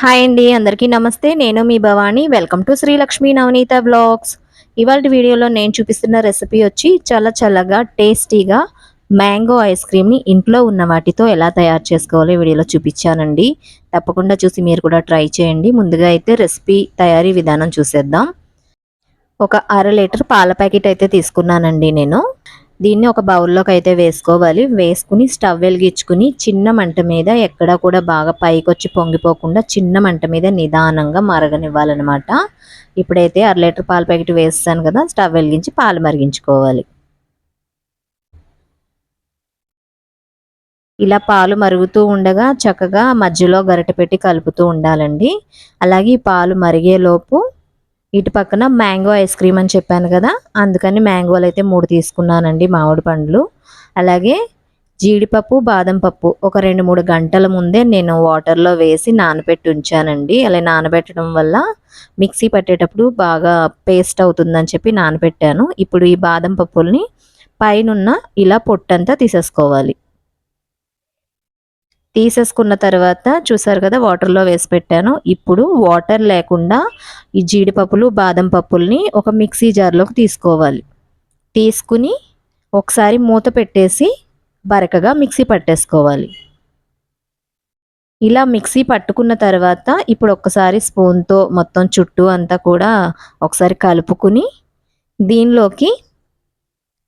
Hi అండి అందరికీ నమస్తే. నేను మీ Bhavani. Welcome to Srilakshmi Navaneetha blogs ఇవాళ వీడియోలో నేను చూపిస్తున్న రెసిపీ వచ్చి చాలా చల్లగా టేస్టీగా మ్యాంగో ఐస్ క్రీమ్ని ఇంట్లో ఉన్న వాటితో ఎలా తయారు చేసుకోవాలో వీడియోలో చూపించానండి. తప్పకుండా చూసి మీరు కూడా ట్రై చేయండి. ముందుగా అయితే రెసిపీ తయారీ విధానం చూసేద్దాం. ఒక అర లీటర్ పాల ప్యాకెట్ అయితే తీసుకున్నానండి నేను. దీన్ని ఒక బౌల్లోకి అయితే వేసుకోవాలి. వేసుకుని స్టవ్ వెలిగించుకుని చిన్న మంట మీద ఎక్కడ కూడా బాగా పైకి వచ్చి పొంగిపోకుండా చిన్న మంట మీద నిదానంగా మరగనివ్వాలన్నమాట. ఇప్పుడైతే అర లీటర్ పాల ప్యాకెట్ వేస్తాను కదా స్టవ్ వెలిగించి పాలు మరిగించుకోవాలి. ఇలా పాలు మరుగుతూ ఉండగా చక్కగా మధ్యలో గరిట పెట్టి కలుపుతూ ఉండాలండి. అలాగే ఈ పాలు మరిగేలోపు ఇటు పక్కన మ్యాంగో ఐస్ క్రీమ్ అని చెప్పాను కదా అందుకని మ్యాంగోలు అయితే మూడు తీసుకున్నానండి మామిడి పండ్లు. అలాగే జీడిపప్పు బాదం పప్పు ఒక రెండు మూడు గంటల ముందే నేను వాటర్లో వేసి నానబెట్టి ఉంచానండి. అలా నానబెట్టడం వల్ల మిక్సీ పట్టేటప్పుడు బాగా పేస్ట్ అవుతుందని చెప్పి నానబెట్టాను. ఇప్పుడు ఈ బాదం పప్పుల్ని పైనున్న ఇలా పొట్టంతా తీసేసుకోవాలి. తీసేసుకున్న తర్వాత చూసారు కదా వాటర్లో వేసి పెట్టాను. ఇప్పుడు వాటర్ లేకుండా ఈ జీడిపప్పులు బాదం పప్పుల్ని ఒక మిక్సీ జార్లోకి తీసుకోవాలి. తీసుకుని ఒకసారి మూత పెట్టేసి బరకగా మిక్సీ పట్టేసుకోవాలి. ఇలా మిక్సీ పట్టుకున్న తర్వాత ఇప్పుడు ఒక్కసారి స్పూన్తో మొత్తం చుట్టూ అంతా కూడా ఒకసారి కలుపుకుని దీనిలోకి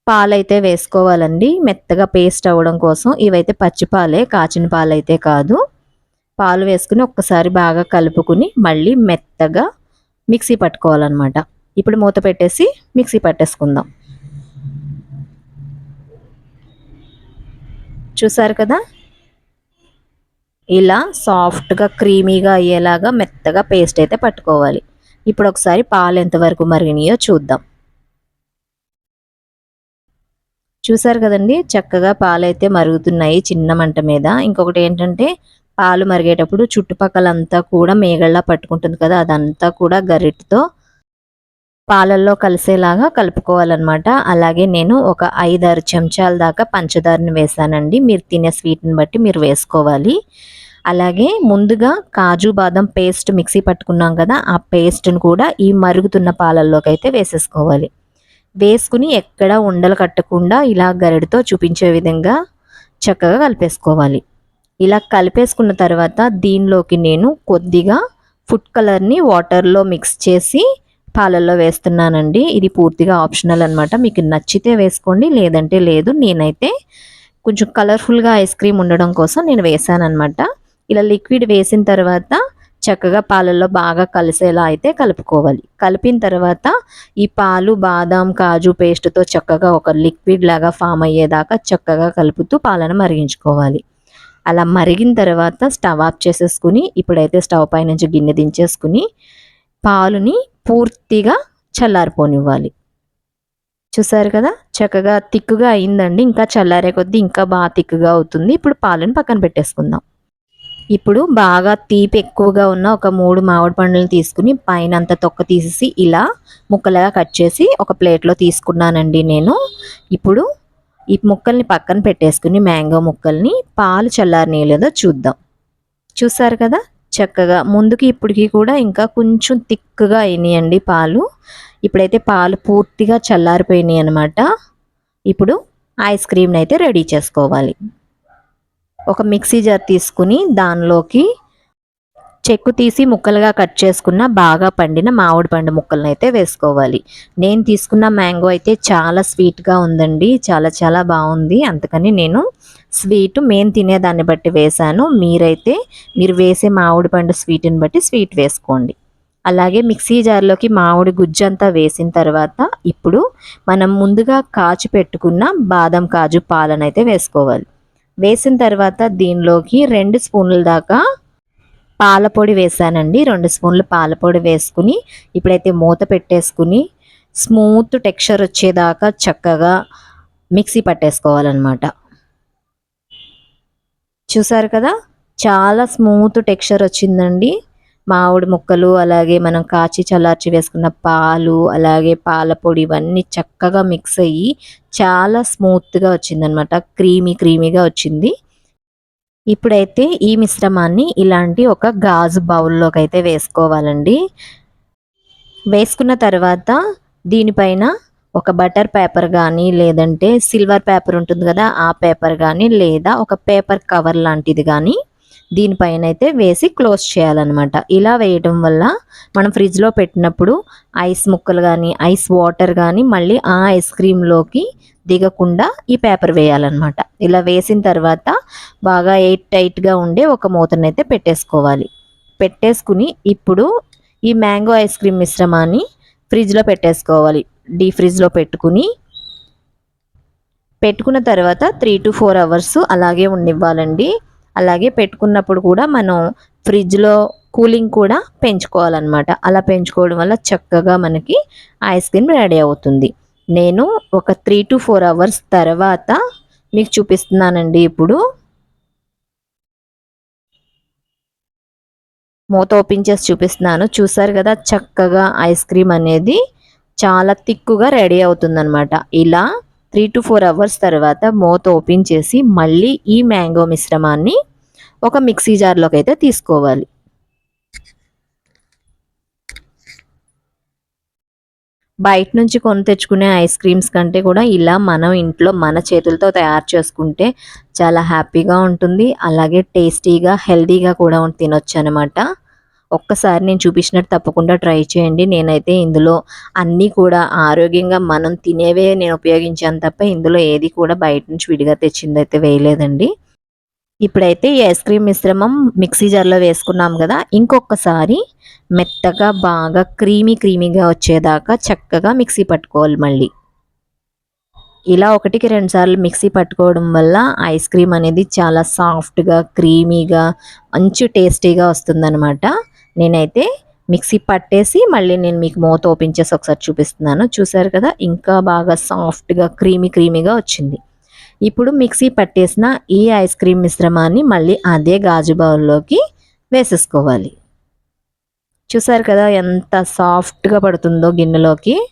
పాలైతే వేసుకోవాలండి. మెత్తగా పేస్ట్ అవ్వడం కోసం ఇవైతే పచ్చిపాలే కాచిన పాలైతే కాదు. పాలు వేసుకుని ఒక్కసారి బాగా కలుపుకుని మళ్ళీ మెత్తగా మిక్సీ పట్టుకోవాలన్నమాట. ఇప్పుడు మూత పెట్టేసి మిక్సీ పట్టేసుకుందాం. చూసారు కదా? ఇలా సాఫ్ట్గా క్రీమీగా అయ్యేలాగా మెత్తగా పేస్ట్ అయితే పట్టుకోవాలి. ఇప్పుడు ఒకసారి పాలు ఎంతవరకు మరిగినాయో చూద్దాం. చూసారు కదండి? చక్కగా పాలైతే మరుగుతున్నాయి చిన్న మంట మీద. ఇంకొకటి ఏంటంటే పాలు మరిగేటప్పుడు చుట్టుపక్కలంతా కూడా మేగళ్ళ పట్టుకుంటుంది కదా అదంతా కూడా గరిటతో పాలల్లో కలిసేలాగా కలుపుకోవాలన్నమాట. అలాగే నేను ఒక ఐదారు చెంచాల దాకా పంచదారని వేసానండి. మీరు తినే స్వీట్ని బట్టి మీరు వేసుకోవాలి. అలాగే ముందుగా కాజు బాదం పేస్ట్ మిక్సీ పట్టుకున్నాం కదా ఆ పేస్ట్ని కూడా ఈ మరుగుతున్న పాలల్లోకి అయితే వేసేసుకోవాలి. వేసుకుని ఎక్కడ ఉండలు కట్టకుండా ఇలా గరిడితో చూపించే విధంగా చక్కగా కలిపేసుకోవాలి. ఇలా కలిపేసుకున్న తర్వాత దీనిలోకి నేను కొద్దిగా ఫుడ్ కలర్ని వాటర్లో మిక్స్ చేసి పాలల్లో వేస్తున్నానండి. ఇది పూర్తిగా ఆప్షనల్ అనమాట మీకు నచ్చితే వేసుకోండి లేదంటే లేదు. నేనైతే కొంచెం కలర్ఫుల్గా ఐస్ క్రీమ్ ఉండడం కోసం నేను వేసాను అనమాట ఇలా లిక్విడ్ వేసిన తర్వాత చక్కగా పాలల్లో బాగా కలిసేలా అయితే కలుపుకోవాలి. కలిపిన తర్వాత ఈ పాలు బాదం కాజు పేస్ట్తో చక్కగా ఒక లిక్విడ్ లాగా ఫామ్ అయ్యేదాకా చక్కగా కలుపుతూ పాలను మరిగించుకోవాలి. అలా మరిగిన తర్వాత స్టవ్ ఆఫ్ చేసేసుకుని ఇప్పుడైతే స్టవ్ పై నుంచి గిన్నె దించేసుకుని పాలుని పూర్తిగా చల్లారిపోనివ్వాలి. చూసారు కదా? చక్కగా తిక్కుగా అయిందండి. ఇంకా చల్లారే కొద్దీ ఇంకా బాగా తిక్కుగా అవుతుంది. ఇప్పుడు పాలను పక్కన పెట్టేసుకుందాం. ఇప్పుడు బాగా తీపి ఎక్కువగా ఉన్న ఒక మూడు మామిడి పండ్లను తీసుకుని పైన అంత తొక్క తీసేసి ఇలా ముక్కలుగా కట్ చేసి ఒక ప్లేట్లో తీసుకున్నానండి నేను. ఇప్పుడు ఈ ముక్కల్ని పక్కన పెట్టేసుకుని మ్యాంగో ముక్కల్ని పాలు చల్లారనీయలేదో చూద్దాం. చూసారు కదా? చక్కగా ముందుకి ఇప్పటికి కూడా ఇంకా కొంచెం థిక్గా అయినాయండి పాలు. ఇప్పుడైతే పాలు పూర్తిగా చల్లారిపోయినాయి అనమాట ఇప్పుడు ఐస్ క్రీమ్ని అయితే రెడీ చేసుకోవాలి. ఒక మిక్సీ జార్ తీసుకుని దానిలోకి చెక్కు తీసి ముక్కలుగా కట్ చేసుకున్న బాగా పండిన మామిడి పండు ముక్కలను అయితే వేసుకోవాలి. నేను తీసుకున్న మ్యాంగో అయితే చాలా స్వీట్గా ఉందండి. చాలా చాలా బాగుంది. అందుకని నేను స్వీట్ మేము తినేదాన్ని బట్టి వేశాను. మీరైతే మీరు వేసే మామిడి పండు స్వీట్ని బట్టి స్వీట్ వేసుకోండి. అలాగే మిక్సీ జార్లోకి మామిడి గుజ్జంతా వేసిన తర్వాత ఇప్పుడు మనం ముందుగా కాచి పెట్టుకున్న బాదం కాజు పాలనైతే వేసుకోవాలి. వేసిన తర్వాత దీనిలోకి రెండు స్పూన్ల దాకా పాల పొడి వేసానండి. రెండు స్పూన్లు పాల పొడి వేసుకుని ఇప్పుడైతే మూత పెట్టేసుకుని స్మూత్ టెక్స్చర్ వచ్చేదాకా చక్కగా మిక్సీ పట్టేసుకోవాలన్నమాట. చూసారు కదా? చాలా స్మూత్ టెక్స్చర్ వచ్చిందండి. మామిడి ముక్కలు అలాగే మనం కాచి చల్లార్చి వేసుకున్న పాలు అలాగే పాల పొడి ఇవన్నీ చక్కగా మిక్స్ అయ్యి చాలా స్మూత్గా వచ్చిందనమాట. క్రీమీ క్రీమీగా వచ్చింది. ఇప్పుడైతే ఈ మిశ్రమాన్ని ఇలాంటి ఒక గాజు బౌల్లోకి అయితే వేసుకోవాలండి. వేసుకున్న తర్వాత దీనిపైన ఒక బటర్ పేపర్ కానీ లేదంటే సిల్వర్ పేపర్ ఉంటుంది కదా ఆ పేపర్ కానీ లేదా ఒక పేపర్ కవర్ లాంటిది కానీ దీనిపైన అయితే వేసి క్లోజ్ చేయాలన్నమాట. ఇలా వేయడం వల్ల మనం ఫ్రిడ్జ్లో పెట్టినప్పుడు ఐస్ ముక్కలు కానీ ఐస్ వాటర్ కానీ మళ్ళీ ఆ ఐస్ క్రీమ్లోకి దిగకుండా ఈ పేపర్ వేయాలన్నమాట. ఇలా వేసిన తర్వాత బాగా ఎయిట్ టైట్గా ఉండే ఒక మూతనైతే పెట్టేసుకోవాలి. పెట్టేసుకుని ఇప్పుడు ఈ మ్యాంగో ఐస్ క్రీమ్ మిశ్రమాన్ని ఫ్రిడ్జ్లో పెట్టేసుకోవాలి. డీ ఫ్రిడ్జ్లో పెట్టుకుని పెట్టుకున్న తర్వాత త్రీ టు ఫోర్ అవర్స్ అలాగే ఉండివ్వాలండి అలాగే పెట్టుకున్నప్పుడు కూడా మనం ఫ్రిడ్జ్లో కూలింగ్ కూడా పెంచుకోవాలన్నమాట. అలా పెంచుకోవడం వల్ల చక్కగా మనకి ఐస్ క్రీమ్ రెడీ అవుతుంది. నేను ఒక త్రీ టు ఫోర్ అవర్స్ తర్వాత మీకు చూపిస్తున్నానండి ఇప్పుడు. మూత ఓపెన్ చేసి చూపిస్తున్నాను. చూసారు కదా చక్కగా ఐస్ క్రీమ్ అనేది చాలా తిక్కుగా రెడీ అవుతుందన్నమాట. ఇలా త్రీ టు ఫోర్ అవర్స్ తర్వాత మూత ఓపెన్ చేసి మళ్ళీ ఈ మ్యాంగో మిశ్రమాన్ని ఒక మిక్సీ జార్లోకి అయితే తీసుకోవాలి. బయట నుంచి కొని తెచ్చుకునే ఐస్ క్రీమ్స్ కంటే కూడా ఇలా మనం ఇంట్లో మన చేతులతో తయారు చేసుకుంటే చాలా హ్యాపీగా ఉంటుంది. అలాగే టేస్టీగా హెల్దీగా కూడా తినొచ్చు అనమాట ఒక్కసారి నేను చూపించినట్టు తప్పకుండా ట్రై చేయండి. నేనైతే ఇందులో అన్నీ కూడా ఆరోగ్యంగా మనం తినేవే నేను ఉపయోగించాను తప్ప ఇందులో ఏది కూడా బయట నుంచి విడిగా తెచ్చింది అయితే వేయలేదండి. ఇప్పుడైతే ఈ ఐస్ క్రీమ్ మిశ్రమం మిక్సీ జార్లో వేసుకున్నాం కదా ఇంకొకసారి మెత్తగా బాగా క్రీమీ క్రీమీగా వచ్చేదాకా చక్కగా మిక్సీ పట్టుకోవాలి మళ్ళీ. ఇలా ఒకటికి రెండు సార్లు మిక్సీ పట్టుకోవడం వల్ల ఐస్ క్రీమ్ అనేది చాలా సాఫ్ట్గా క్రీమీగా మంచి టేస్టీగా వస్తుందన్నమాట. నేనైతే మిక్సీ పట్టేసి మళ్ళీ నేను మీకు మూత ఓపెన్ చేసి ఒకసారి చూపిస్తున్నాను. చూసారు కదా? ఇంకా బాగా సాఫ్ట్గా క్రీమీ క్రీమీగా వచ్చింది. ఇప్పుడు మిక్సీ పట్టేసిన ఈ ఐస్ క్రీమ్ మిశ్రమాన్ని మళ్ళీ అదే గాజు బౌల్లోకి వేసేసుకోవాలి. చూసారు కదా ఎంత సాఫ్ట్గా పడుతుందో గిన్నెలోకి?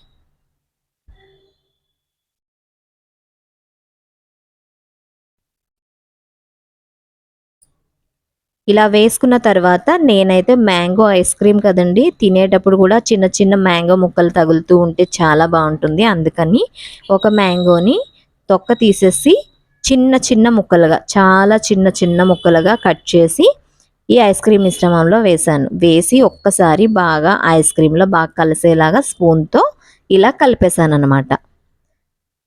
ఇలా వేసుకున్న తర్వాత నేనైతే మ్యాంగో ఐస్ క్రీమ్ కదండి తినేటప్పుడు కూడా చిన్న చిన్న మ్యాంగో ముక్కలు తగులుతూ ఉంటే చాలా బాగుంటుంది. అందుకని ఒక మ్యాంగోని తొక్క తీసేసి చిన్న చిన్న ముక్కలుగా చాలా చిన్న చిన్న ముక్కలుగా కట్ చేసి ఈ ఐస్ క్రీమ్ మిశ్రమంలో వేసాను వేసి ఒక్కసారి బాగా ఐస్ క్రీమ్లో బాగా కలిసేలాగా స్పూన్తో ఇలా కలిపేశాను అనమాట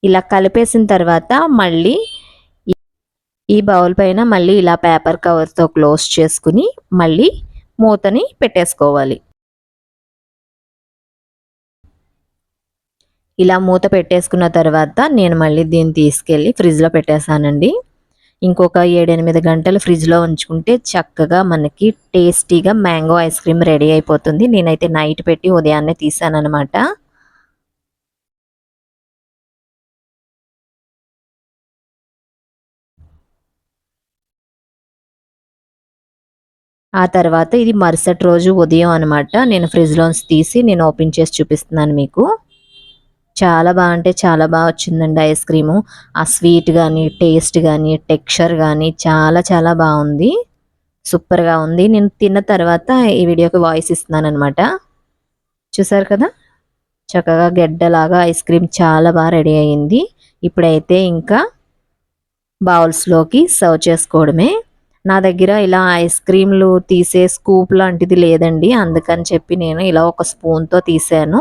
ఇలా కలిపేసిన తర్వాత మళ్ళీ ఈ బౌల్ పైన మళ్ళీ ఇలా పేపర్ కవర్తో క్లోజ్ చేసుకుని మళ్ళీ మూతని పెట్టేసుకోవాలి. ఇలా మూత పెట్టేసుకున్న తర్వాత నేను మళ్ళీ దీన్ని తీసుకెళ్ళి ఫ్రిడ్జ్లో పెట్టేశానండి. ఇంకొక ఏడెనిమిది గంటలు ఫ్రిడ్జ్లో ఉంచుకుంటే చక్కగా మనకి టేస్టీగా మ్యాంగో ఐస్ క్రీమ్ రెడీ అయిపోతుంది. నేనైతే నైట్ పెట్టి ఉదయాన్నే తీసానమాట ఆ తర్వాత ఇది మరుసటి రోజు ఉదయం అనమాట నేను ఫ్రిడ్జ్లోంచి తీసి నేను ఓపెన్ చేసి చూపిస్తున్నాను మీకు. చాలా బాగా అంటే చాలా బాగా వచ్చిందండి ఐస్ క్రీము ఆ స్వీట్ కానీ టేస్ట్ కానీ టెక్స్చర్ కానీ చాలా చాలా బాగుంది. సూపర్గా ఉంది. నేను తిన్న తర్వాత ఈ వీడియోకి వాయిస్ ఇస్తున్నాను అనమాట చూసారు కదా? చక్కగా గెడ్డలాగా ఐస్ క్రీమ్ చాలా బాగా రెడీ అయింది. ఇప్పుడైతే ఇంకా బౌల్స్లోకి సర్వ్ చేసుకోవడమే. నా దగ్గర ఇలా ఐస్ క్రీమ్లు తీసే స్కూప్ లాంటిది లేదండి. అందుకని చెప్పి నేను ఇలా ఒక స్పూన్తో తీసాను.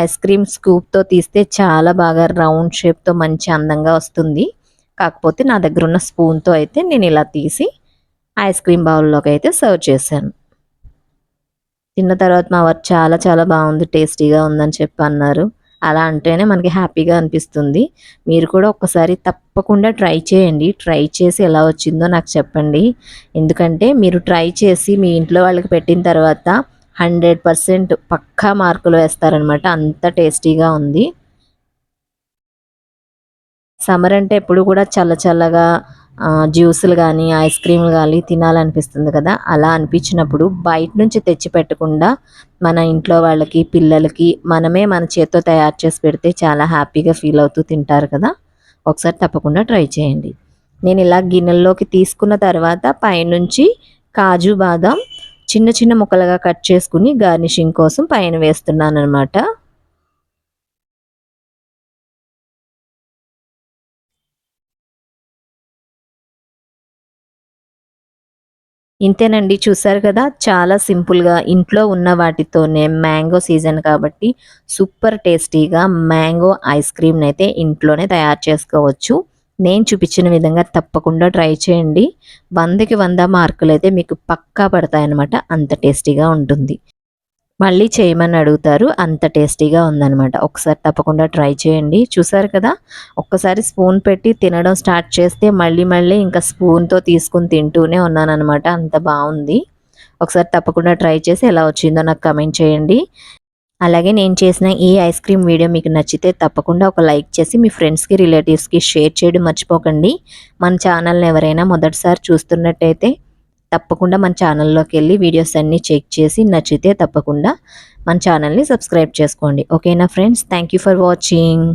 ఐస్ క్రీమ్ స్కూప్తో తీస్తే చాలా బాగా రౌండ్ షేప్తో మంచి అందంగా వస్తుంది. కాకపోతే నా దగ్గర ఉన్న స్పూన్తో అయితే నేను ఇలా తీసి ఐస్ క్రీమ్ బౌల్లోకి అయితే సర్వ్ చేశాను. తిన్న తర్వాత మా వారు చాలా చాలా బాగుంది టేస్టీగా ఉందని చెప్పి అన్నారు. అలా అంటేనే మనకి హ్యాపీగా అనిపిస్తుంది. మీరు కూడా ఒక్కసారి తప్పకుండా ట్రై చేయండి. ట్రై చేసి ఎలా వచ్చిందో నాకు చెప్పండి. ఎందుకంటే మీరు ట్రై చేసి మీ ఇంట్లో వాళ్ళకి పెట్టిన తర్వాత హండ్రెడ్ పర్సెంట్ పక్కా మార్కులు వేస్తారనమాట. అంత టేస్టీగా ఉంది. సమ్మర్ అంటే ఎప్పుడు కూడా చల్ల చల్లగా జ్యూసులు కానీ ఐస్ క్రీమ్లు కానీ తినాలనిపిస్తుంది కదా. అలా అనిపించినప్పుడు బయట నుంచి తెచ్చి పెట్టకుండా మన ఇంట్లో వాళ్ళకి పిల్లలకి మనమే మన చేత్తో తయారు చేసి పెడితే చాలా హ్యాపీగా ఫీల్ అవుతూ తింటారు కదా. ఒకసారి తప్పకుండా ట్రై చేయండి. నేను ఇలా గిన్నెల్లోకి తీసుకున్న తర్వాత పైనుంచి కాజు బాదం చిన్న చిన్న ముక్కలుగా కట్ చేసుకుని గార్నిషింగ్ కోసం పైన వేస్తున్నాను అనమాట ఇంతేనండి చూసారు కదా? చాలా సింపుల్గా ఇంట్లో ఉన్న వాటితోనే మ్యాంగో సీజన్ కాబట్టి సూపర్ టేస్టీగా మ్యాంగో ఐస్ క్రీమ్ని అయితే ఇంట్లోనే తయారు చేసుకోవచ్చు. నేను చూపించిన విధంగా తప్పకుండా ట్రై చేయండి. వందకి వంద మార్కులు అయితే మీకు పక్కా పడతాయన్నమాట. అంత టేస్టీగా ఉంటుంది. మళ్ళీ చేయమని అడుగుతారు. అంత టేస్టీగా ఉందన్నమాట. ఒకసారి తప్పకుండా ట్రై చేయండి. చూసారు కదా? ఒక్కసారి స్పూన్ పెట్టి తినడం స్టార్ట్ చేస్తే మళ్ళీ మళ్ళీ ఇంకా స్పూన్తో తీసుకుని తింటూనే ఉన్నానమాట అంత బాగుంది. ఒకసారి తప్పకుండా ట్రై చేసి ఎలా వచ్చిందో నాకు కమెంట్ చేయండి. అలాగే నేను చేసిన ఈ ఐస్ క్రీమ్ వీడియో మీకు నచ్చితే తప్పకుండా ఒక లైక్ చేసి మీ ఫ్రెండ్స్కి రిలేటివ్స్కి షేర్ చేయడం మర్చిపోకండి. మన ఛానల్ని ఎవరైనా మొదటిసారి చూస్తున్నట్టయితే తప్పకుండా మన ఛానల్లోకి వెళ్ళి వీడియోస్ అన్నీ చెక్ చేసి నచ్చితే తప్పకుండా మన ఛానల్ని సబ్స్క్రైబ్ చేసుకోండి. ఓకేనా friends thank you for watching